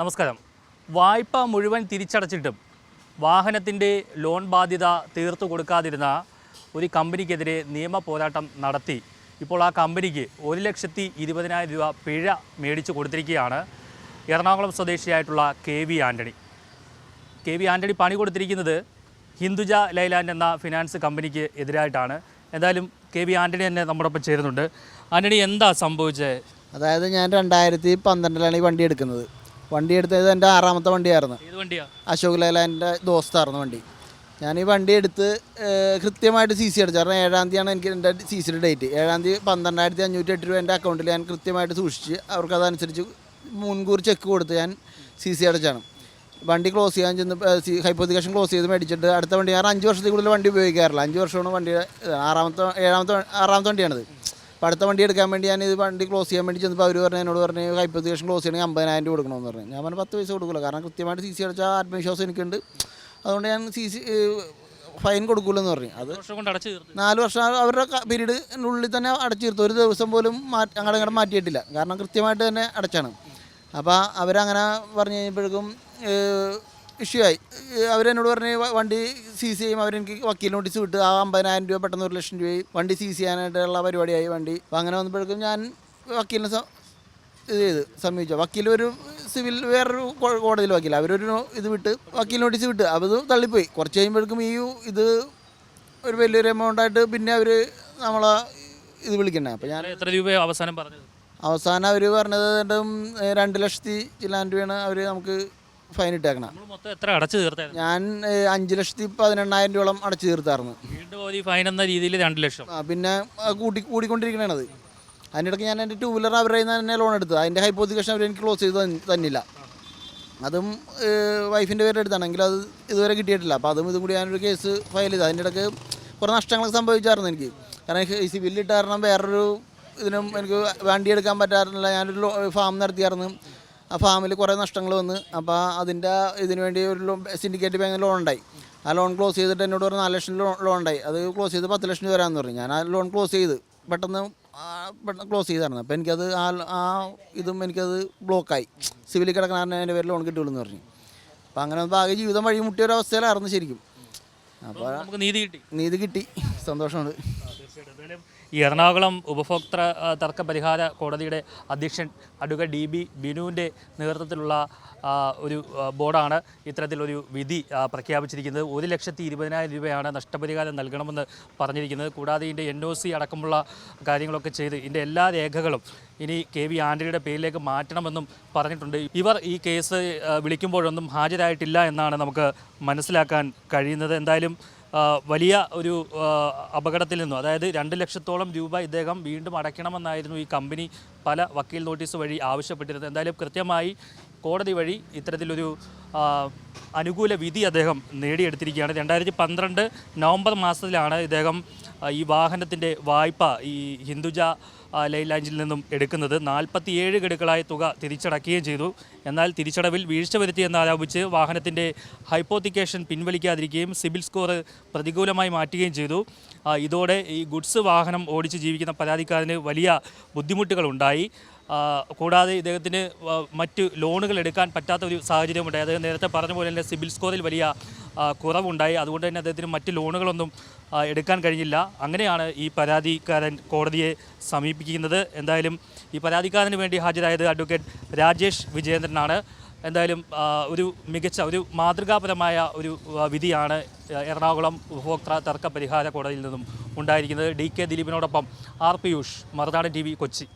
നമസ്കാരം. വായ്പ മുഴുവൻ തിരിച്ചടച്ചിട്ടും വാഹനത്തിന്റെ ലോൺ ബാധ്യത തീർത്തു കൊടുക്കാതിരുന്ന ഒരു കമ്പനിക്കെതിരെ നിയമ പോരാട്ടം നടത്തി. ഇപ്പോൾ ആ കമ്പനിക്ക് ഒരു ലക്ഷത്തി ഇരുപതിനായിരം രൂപ പിഴ മേടിച്ചു കൊടുത്തിരിക്കുകയാണ് Ernakulam സ്വദേശിയായിട്ടുള്ള K V Antony K V Antony പണി കൊടുത്തിരിക്കുന്നത് ഹിന്ദുജ ലൈലാൻഡ് എന്ന ഫിനാൻസ് കമ്പനിക്ക് എതിരായിട്ടാണ്. എന്തായാലും കെ വി ആന്റണി തന്നെ നമ്മുടെ ഒപ്പം ചേരുന്നുണ്ട്. ആന്റണി എന്താ സംഭവിച്ചത്? അതായത് ഞാൻ രണ്ടായിരത്തി പന്ത്രണ്ടിലാണ് ഈ വണ്ടി എടുക്കുന്നത്. വണ്ടി എടുത്തത് എന്റെ ആറാമത്തെ വണ്ടിയായിരുന്നു. ഏത് വണ്ടിയാ? അശോക് ലേലാന്റെ ദോസ്തായിരുന്നു വണ്ടി. ഞാൻ ഈ വണ്ടി എടുത്ത് കൃത്യമായിട്ട് സി സി അടിച്ചു കാരണം ഏഴാം തീയതിയാണ് എനിക്ക് എന്റെ സി സിയുടെ ഡേറ്റ് ഏഴാം തീയതി പന്ത്രണ്ടായിരത്തി അഞ്ഞൂറ്റി എട്ട് രൂപ എന്റെ അക്കൗണ്ടിൽ ഞാൻ കൃത്യമായിട്ട് സൂക്ഷിച്ച് അവർക്ക് അതനുസരിച്ച് മുൻകൂർ ചെക്ക് കൊടുത്ത് ഞാൻ സി സി അടച്ചാണ്. വണ്ടി ക്ലോസ് ചെയ്യാൻ ചെന്ന് ഹൈപ്പോത്തിക്കേഷൻ ക്ലോസ് ചെയ്ത് മേടിച്ചിട്ട് അടുത്ത വണ്ടി ഞാൻ അഞ്ച് വർഷത്തിൽ കൂടുതൽ വണ്ടി ഉപയോഗിക്കാറില്ല. അഞ്ച് വർഷമാണ് വണ്ടി ആറാമത്തെ ഏഴാമത്തെ ആറാമത്തെ വണ്ടിയാണിത്. അപ്പോൾ അടുത്ത വണ്ടി എടുക്കാൻ വേണ്ടി ഞാൻ ഇത് വണ്ടി ക്ലോസ് ചെയ്യാൻ വേണ്ടി ചെന്നപ്പോൾ അവർ പറഞ്ഞു എന്നോട് പറഞ്ഞു ഹൈപ്പോത്തിക്കേഷൻ ക്ലോസ് ചെയ്യണമെങ്കിൽ അമ്പതിനായിരം രൂപ കൊടുക്കണമെന്ന് പറഞ്ഞു. ഞാൻ പറഞ്ഞു പത്ത് പൈസ കൊടുക്കില്ല കാരണം കൃത്യമായിട്ട് സി സി അടച്ചാൽ ആത്മവിശ്വാസം എനിക്കുണ്ട്. അതുകൊണ്ട് ഞാൻ സി സി ഫൈൻ കൊടുക്കില്ലെന്ന് പറഞ്ഞു. അത് നാല് വർഷം അവരുടെ പീരീഡിനുള്ളിൽ തന്നെ അടച്ചു തീർത്തു. ഒരു ദിവസം പോലും മാറ്റി അങ്ങോട്ട് അങ്ങോട്ട് മാറ്റിയിട്ടില്ല. കാരണം കൃത്യമായിട്ട് തന്നെ അടച്ചാണ്. അപ്പോൾ അവരങ്ങനെ പറഞ്ഞു കഴിഞ്ഞപ്പോഴേക്കും ഇഷ്യൂ ആയി അവരെന്നോട് പറഞ്ഞ് വണ്ടി സീസ് ചെയ്യും. അവരെനിക്ക് വക്കീൽ നോട്ടീസ് വിട്ട് ആ അമ്പതിനായിരം രൂപ പെട്ടെന്ന് ഒരു ലക്ഷം രൂപയായി. വണ്ടി സീസ് ചെയ്യാനായിട്ടുള്ള പരിപാടിയായി വണ്ടി. അപ്പോൾ അങ്ങനെ വന്നപ്പോഴേക്കും ഞാൻ വക്കീലിനെ ഇത് ചെയ്ത് സമീപിച്ചു. വക്കീൽ ഒരു സിവിൽ വേറൊരു കോടതിയിൽ വക്കീൽ അവരൊരു ഇത് വിട്ട് വക്കീൽ നോട്ടീസ് വിട്ട്. അപ്പോൾ ഇത് തള്ളിപ്പോയി. കുറച്ച് കഴിയുമ്പോഴേക്കും ഈ ഇത് ഒരു വലിയൊരു എമൗണ്ട് ആയിട്ട് പിന്നെ അവർ നമ്മളെ ഇത് വിളിക്കണേ അപ്പോൾ ഞാൻ എത്ര രൂപ അവസാനം പറഞ്ഞത്? അവസാനം അവർ പറഞ്ഞത് രണ്ട് ലക്ഷത്തി ചില്ലാൻ രൂപയാണ് അവർ നമുക്ക് ഫൈൻ ഇട്ടേക്കണം. നമ്മൾ മൊത്തം എത്ര അടച്ചു തീർത്തായിരുന്നു? ഞാൻ ഏഹ്, അഞ്ച് ലക്ഷത്തി പതിനെണ്ണായിരം രൂപയോളം അടച്ചു തീർത്തായിരുന്നു. വീണ്ടും ഒരു ഫൈൻ എന്ന രീതിയിൽ രണ്ട് ലക്ഷം. ആ, പിന്നെ ആ, കൂട്ടി കൂടിക്കൊണ്ടിരിക്കണത് അതിനിടയ്ക്ക് ഞാൻ എന്റെ ടൂ വീലർ അവരുടെ കയ്യിൽ നിന്ന് തന്നെ ലോൺ എടുത്തത്. അതിന്റെ ഹൈപ്പോത്തിക്കേഷൻ അവർ എനിക്ക് ക്ലോസ് ചെയ്ത് തന്നി- തന്നില്ല. അതും വൈഫിന്റെ പേരിൽ എടുത്താണെങ്കിൽ അത് ഇതുവരെ കിട്ടിയിട്ടില്ല. അപ്പോൾ അതും ഇതും കൂടി ഞാനൊരു കേസ് ഫയൽ ചെയ്തു. അതിന്റെ ഇടയ്ക്ക് കുറേ നഷ്ടങ്ങളൊക്കെ സംഭവിച്ചായിരുന്നു എനിക്ക്. കാരണം ഈ സിവിലിട്ട് കാരണം വേറൊരു ഇതിനും എനിക്ക് വണ്ടി എടുക്കാൻ പറ്റാറില്ല. ഞാനൊരു ഫാം നടത്തിയായിരുന്നു. ആ ഫാമിൽ കുറേ നഷ്ടങ്ങൾ വന്ന് അപ്പോൾ അതിന്റെ ഇതിന് വേണ്ടി ഒരു ലോൺ സിൻഡിക്കേറ്റ് ബാങ്കിൽ ലോൺ ഉണ്ടായി. ആ ലോൺ ക്ലോസ് ചെയ്തിട്ട് എന്നോട് ഒരു നാല് ലക്ഷം ലോൺ ലോൺ ഉണ്ടായി. അത് ക്ലോസ് ചെയ്ത് പത്ത് ലക്ഷം വരാമെന്ന് പറഞ്ഞു. ഞാൻ ആ ലോൺ ക്ലോസ് ചെയ്ത് പെട്ടെന്ന് പെട്ടെന്ന് ക്ലോസ് ചെയ്തായിരുന്നു. അപ്പോൾ എനിക്കത് ആ ആ ഇതും എനിക്കത് ബ്ലോക്കായി സിവിലിൽ കിടക്കണ എന്റെ പേര് ലോൺ കിട്ടുള്ളൂ എന്ന് പറഞ്ഞു. അപ്പോൾ അങ്ങനെ ആകെ ജീവിതം വഴി മുട്ടിയ ഒരു അവസ്ഥയിലായിരുന്നു ശരിക്കും. അപ്പോൾ നമുക്ക് നീതി കിട്ടി. നീതി കിട്ടി. സന്തോഷമുണ്ട്. ഈ എറണാകുളം ഉപഭോക്തൃ തർക്ക പരിഹാര കോടതിയുടെ അധ്യക്ഷൻ അഡ്വക്കേറ്റ് ഡി ബി ബിനുവിന്റെ നേതൃത്വത്തിലുള്ള ഒരു ബോർഡാണ് ഇത്തരത്തിലൊരു വിധി പ്രഖ്യാപിച്ചിരിക്കുന്നത്. ഒരു ലക്ഷത്തി ഇരുപതിനായിരം രൂപയാണ് നഷ്ടപരിഹാരം നൽകണമെന്ന് പറഞ്ഞിരിക്കുന്നത്. കൂടാതെ ഇതിന്റെ എൻ ഒ സി അടക്കമുള്ള കാര്യങ്ങളൊക്കെ ചെയ്ത് ഇതിന്റെ എല്ലാ രേഖകളും ഇനി കെ വി ആന്റണിയുടെ പേരിലേക്ക് മാറ്റണമെന്നും പറഞ്ഞിട്ടുണ്ട്. ഇവർ ഈ കേസ് വിളിക്കുമ്പോഴൊന്നും ഹാജരായിട്ടില്ല എന്നാണ് നമുക്ക് മനസ്സിലാക്കാൻ കഴിയുന്നത്. എന്തായാലും വലിയ ഒരു അപകടത്തിൽ നിന്നും അതായത് രണ്ട് ലക്ഷത്തോളം രൂപ ഇദ്ദേഹം വീണ്ടും അടയ്ക്കണമെന്നായിരുന്നു ഈ കമ്പനി പല വക്കീൽ നോട്ടീസ് വഴി ആവശ്യപ്പെട്ടിരുന്നത്. എന്തായാലും കൃത്യമായി കോടതി വഴി ഇത്തരത്തിലൊരു അനുകൂല വിധി അദ്ദേഹം നേടിയെടുത്തിരിക്കുകയാണ്. രണ്ടായിരത്തി പന്ത്രണ്ട് നവംബർ മാസത്തിലാണ് ഇദ്ദേഹം ഈ വാഹനത്തിന്റെ വായ്പ ഈ ഹിന്ദുജ ലൈ ലൈലാൻഡിൽ നിന്നും എടുക്കുന്നത് നാൽപ്പത്തിയേഴ് ഗഡുക്കളായ തുക തിരിച്ചടക്കുകയും ചെയ്തു. എന്നാൽ തിരിച്ചടവിൽ വീഴ്ച വരുത്തിയെന്നാരോപിച്ച് വാഹനത്തിന്റെ ഹൈപ്പോത്തിക്കേഷൻ പിൻവലിക്കാതിരിക്കുകയും സിബിൽ സ്കോർ പ്രതികൂലമായി മാറ്റുകയും ചെയ്തു. ഇതോടെ ഈ ഗുഡ്സ് വാഹനം ഓടിച്ച് ജീവിക്കുന്ന പരാതിക്കാരന് വലിയ ബുദ്ധിമുട്ടുകളുണ്ടായി. കൂടാതെ ഇദ്ദേഹത്തിന് മറ്റ് ലോണുകൾ എടുക്കാൻ പറ്റാത്ത ഒരു സാഹചര്യമുണ്ടായി. അദ്ദേഹം നേരത്തെ പറഞ്ഞ പോലെ തന്നെ സിബിൽ സ്കോറിൽ വലിയ കുറവുണ്ടായി. അതുകൊണ്ട് തന്നെ അദ്ദേഹത്തിന് മറ്റ് ലോണുകളൊന്നും എടുക്കാൻ കഴിഞ്ഞില്ല. അങ്ങനെയാണ് ഈ പരാതിക്കാരൻ കോടതിയെ സമീപിക്കുന്നത്. എന്തായാലും ഈ പരാതിക്കാരന് വേണ്ടി ഹാജരായത് അഡ്വക്കേറ്റ് രാജേഷ് വിജയേന്ദ്രനാണ്. എന്തായാലും ഒരു മികച്ച ഒരു മാതൃകാപരമായ ഒരു വിധിയാണ് എറണാകുളം ഉപഭോക്തൃ തർക്ക പരിഹാര കോടതിയിൽ നിന്നും ഉണ്ടായിരിക്കുന്നത്. ഡി കെ ദിലീപിനോടൊപ്പം ആർ പിയൂഷ് മറുനാടൻ ടി കൊച്ചി.